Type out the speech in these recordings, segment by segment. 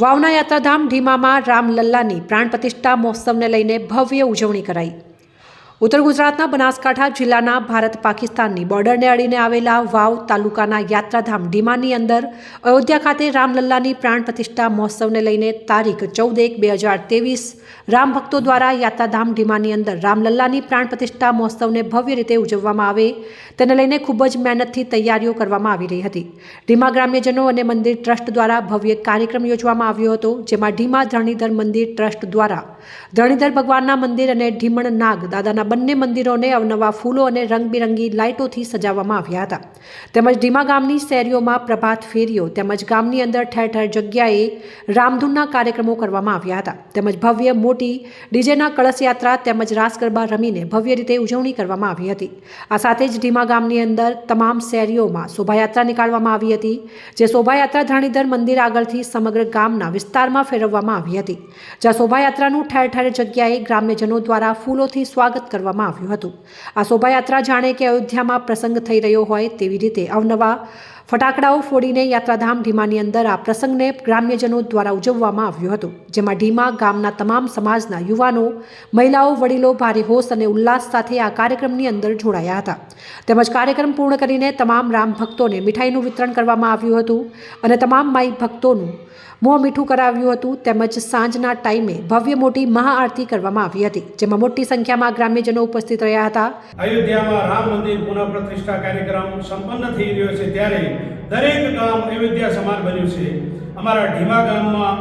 વાવના યાત્રાધામ ઢીમામાં રામલલ્લાની પ્રાણ પ્રતિષ્ઠા મહોત્સવને લઈને ભવ્ય ઉજવણી કરાઈ. ઉત્તર ગુજરાતના બનાસકાંઠા જિલ્લાના ભારત પાકિસ્તાનની બોર્ડરને અડીને આવેલા વાવ તાલુકાના યાત્રાધામ ઢીમાની અંદર અયોધ્યા ખાતે રામલલ્લાની પ્રાણ પ્રતિષ્ઠા મહોત્સવને લઈને તારીખ ચૌદ એક બે હજાર ત્રેવીસ રામ ભક્તો દ્વારા યાત્રાધામ ઢીમાની અંદર રામલલ્લાની પ્રાણ પ્રતિષ્ઠા મહોત્સવને ભવ્ય રીતે ઉજવવામાં આવે તેને લઈને ખૂબ જ મહેનતથી તૈયારીઓ કરવામાં આવી રહી હતી. ઢીમા ગ્રામ્યજનો અને મંદિર ટ્રસ્ટ દ્વારા ભવ્ય કાર્યક્રમ યોજવામાં આવ્યો હતો, જેમાં ઢીમા ધરણીધર મંદિર ટ્રસ્ટ દ્વારા ધરણીધર ભગવાનના મંદિર અને ઢીમણ નાગ દાદાના બંને મંદિરોને અવનવા ફૂલો અને રંગબેરંગી લાઇટોથી સજાવવામાં આવ્યા હતા. તેમજ ઢીમા ગામની શેરીઓમાં પ્રભાત ફેરીઓ તેમજ ગામની અંદર ઠેર ઠેર જગ્યાએ રામધૂનના કાર્યક્રમો કરવામાં આવ્યા હતા. તેમજ ભવ્ય મોટી ડીજેના કળશ યાત્રા તેમજ રાસ ગરબા રમીને ભવ્ય રીતે ઉજવણી કરવામાં આવી હતી. આ સાથે જ ઢીમા ગામની અંદર તમામ શેરીઓમાં શોભાયાત્રા નીકાળવામાં આવી હતી, જે શોભાયાત્રા ધરણીધર મંદિર આગળથી સમગ્ર ગામના વિસ્તારમાં ફેરવવામાં આવી હતી. જ્યાં શોભાયાત્રાનું ઠેર ઠેર જગ્યાએ ગ્રામ્યજનો દ્વારા ફૂલોથી સ્વાગત કરવામાં આવ્યું હતું. આ શોભાયાત્રા જાણે કે અયોધ્યામાં પ્રસંગ થઈ રહ્યો હોય તેવી રીતે અવનવા ફટાકડાઓ ફોડીને યાત્રાધામ ઢીમાની અંદર આ પ્રસંગને ગ્રામ્યજનો દ્વારા ઉજવવામાં આવ્યો હતો, જેમાં ઢીમા ગામના તમામ સમાજના યુવાનો, મહિલાઓ, વડીલો ભારે હોશ અને ઉલ્લાસ સાથે આ કાર્યક્રમની અંદર જોડાયા હતા. તેમજ કાર્યક્રમ પૂર્ણ કરીને તમામ રામ ભક્તોને મીઠાઈનું વિતરણ કરવામાં આવ્યું હતું અને તમામ માઈ ભક્તોનું મોં મીઠું કરાવ્યું હતું. તેમજ સાંજના ટાઈમે ભવ્ય મોટી મહાઆરતી કરવામાં આવી હતી, જેમાં મોટી સંખ્યામાં ગ્રામ્યજનો ઉપસ્થિત રહ્યા હતા. અયોધ્યામાં રામ મંદિર પુનઃ પ્રતિષ્ઠા કાર્યક્રમ સંપન્ન થઈ રહ્યો છે ત્યારે દરેક ગામ અયોધ્યા સમાન બન્યું છે. અમારા ઢીમા ગામમાં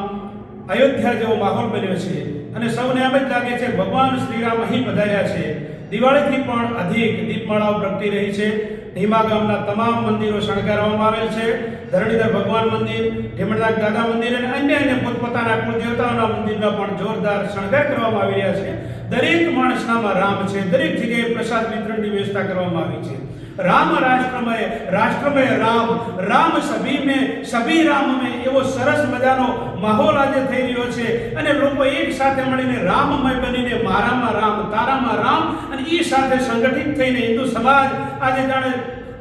અયોધ્યા જેવો માહોલ બન્યો છે અને સૌને એમ જ લાગે છે ભગવાન શ્રીરામ અહીં પધાર્યા છે. દિવાળીથી પણ અધિક દીપમાળાઓ પ્રગટી રહી છે. ઢીમા ગામના તમામ મંદિરો શણગારવામાં આવેલ છે. ધરણીધર ભગવાન મંદિર ઢીમણનાથ દાદા મંદિર અને અન્ય અન્ય પોતપોતાના કુળદેવતાઓના મંદિરના પણ જોરદાર શણગાર કરવામાં આવી રહ્યા છે. દરેક માણસનામાં રામ છે. દરેક જગ્યાએ પ્રસાદ વિતરણની વ્યવસ્થા કરવામાં આવી છે. રામ રાષ્ટ્રમય રાષ્ટ્રમય રામ. રામ સભી મેં સભી રામ મેં એવો સરસ મજાનો માહોલ આજે થઈ રહ્યો છે. અને લોકો એક સાથે મળીને રામમય બનીને મારામાં રામ, તારામાં રામ અને એ સાથે સંગઠિત થઈને હિન્દુ સમાજ આજે જાણે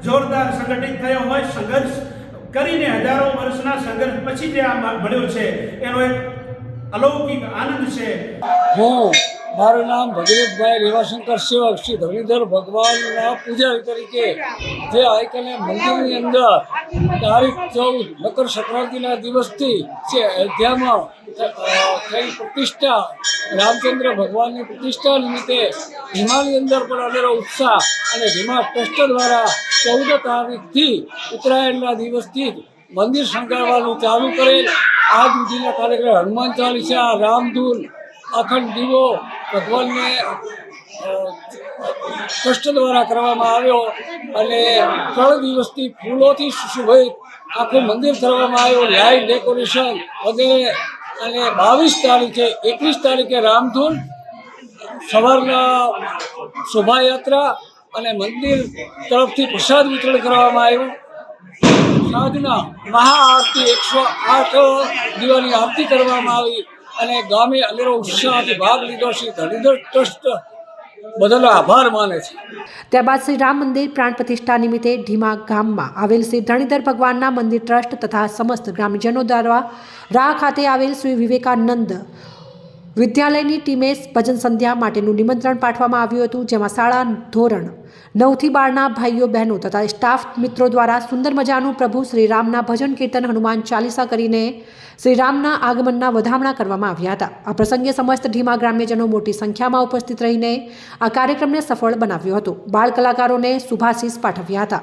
જોરદાર સંગઠિત થયો હોય, સંઘર્ષ કરીને હજારો વર્ષના સંઘર્ષ પછી જે આ મળ્યો છે, એનો એક અલૌકિક આનંદ છે. મારું નામ ભગીરથભાઈ રેવાશંકર સેવક શ્રી ધરણીધર ભગવાનના પૂજારી તરીકે જે આઈકને મંદિરની અંદર તારીખ ચૌદ મકર સંક્રાંતિના દિવસથી જે અયોધ્યામાં થઈ પ્રતિષ્ઠા, રામચંદ્ર ભગવાનની પ્રતિષ્ઠા નિમિત્તે હિમાલય અંદર પણ અનેરો ઉત્સાહ અને ભીમા ટ્રસ્ટ દ્વારા ચૌદ તારીખથી ઉત્તરાયણના દિવસથી મંદિર શણગારવાનું ચાલુ કરેલ. આજ સુધીના કાર્યક્રમ હનુમાન ચાલીસા, રામધૂન અખંડ દીવો ભગવાનને કષ્ટ દ્વારા કરવામાં આવ્યો અને ત્રણ દિવસથી ફૂલોથી સુશોભિત આખું મંદિર કરવામાં આવ્યું લાઇટ ડેકોરેશન વગેરે અને બાવીસ તારીખે, એકવીસ તારીખે રામધૂન સવારના શોભાયાત્રા અને મંદિર તરફથી પ્રસાદ વિતરણ કરવામાં આવ્યું. સાંજના મહાઆરતી એકસો આઠ દીવાની આરતી કરવામાં આવી. અને ગામે અનેરો ઉત્સાહથી ભાગ લીધો શ્રી ધણીધર ટ્રસ્ટ બધાનો આભાર માને છે. ત્યારબાદ શ્રી રામ મંદિર પ્રાણ પ્રતિષ્ઠા નિમિત્તે ઢીમા ગામમાં આવેલ શ્રી ધણીધર ભગવાનના મંદિર ટ્રસ્ટ તથા સમસ્ત ગ્રામજનો દ્વારા રાહ ખાતે આવેલ શ્રી વિવેકાનંદ વિદ્યાલયની ટીમે ભજન સંધ્યા માટેનું નિમંત્રણ પાઠવવામાં આવ્યું હતું, જેમાં શાળા ધોરણ નવથી બારના ભાઈઓ બહેનો તથા સ્ટાફ મિત્રો દ્વારા સુંદર મજાનું પ્રભુ શ્રીરામના ભજન કીર્તન હનુમાન ચાલીસા કરીને શ્રીરામના આગમનના વધામણા કરવામાં આવ્યા હતા. આ પ્રસંગે સમસ્ત ઢીમા ગ્રામ્યજનો મોટી સંખ્યામાં ઉપસ્થિત રહીને આ કાર્યક્રમને સફળ બનાવ્યો હતો. બાળ કલાકારોને શુભાશીષ પાઠવ્યા હતા.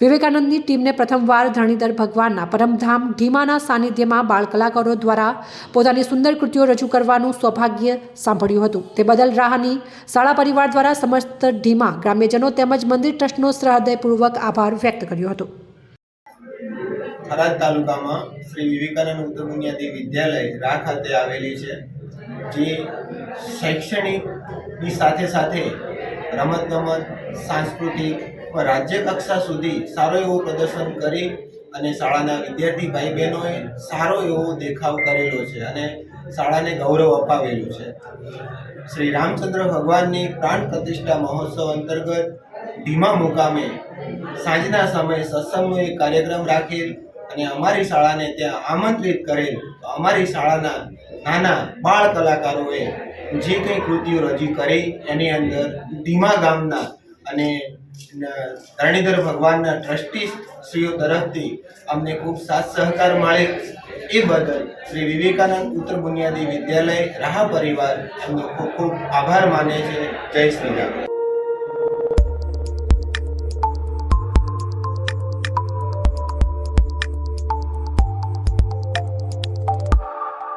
વિવેકાનંદની ટીમને પ્રથમવાર ધરણીધર ભગવાનના પરમધામ ઢીમાના સાનિધ્યમાં બાળ કલાકારો દ્વારા પોતાની સુંદર કૃતિઓ રજૂ કરવાનું સૌભાગ્ય સાંભળ્યું હતું. તે બદલ રાહની શાળા પરિવાર દ્વારા સમસ્ત ઢીમા ગ્રામ્યજનો તેમજ મંદિર ટ્રસ્ટનો શ્રદ્ધાપૂર્વક આભાર વ્યક્ત કર્યો હતો. થરાદ તાલુકામાં શ્રી વિવેકાનંદ ઉત્તર બુનિયાદી વિદ્યાલય રા ખાતે આવેલી છે, જે શૈક્ષણિકની સાથે સાથે રમતગમત, સાંસ્કૃતિક રાજ્ય કક્ષા સુધી સારો એવો પ્રદર્શન કરી અને શાળાના વિદ્યાર્થી ભાઈ બહેનોએ સારો એવો દેખાવ કરેલો છે અને શાળાને ગૌરવ અપાવેલું છે. શ્રી રામચંદ્ર ભગવાનની પ્રાણ પ્રતિષ્ઠા મહોત્સવ અંતર્ગત ધીમા મુકામે સાંજના સમયે સત્સંગનો એક કાર્યક્રમ રાખેલ અને અમારી શાળાને ત્યાં આમંત્રિત કરેલ. તો અમારી શાળાના નાના બાળ કલાકારોએ જે કંઈ કૃતિઓ રજૂ કરી, એની અંદર ધીમા ગામના અને ધરણીધર ભગવાનના ટ્રસ્ટી શ્રીઓ તરફથી અમને ખૂબ સાથ સહકાર મળે. એ બદલ શ્રી વિવેકાનંદ ઉત્તર બુનિયાદી વિદ્યાલય રાહ પરિવાર એમનો ખૂબ ખૂબ આભાર માને છે. જય શ્રી રામ.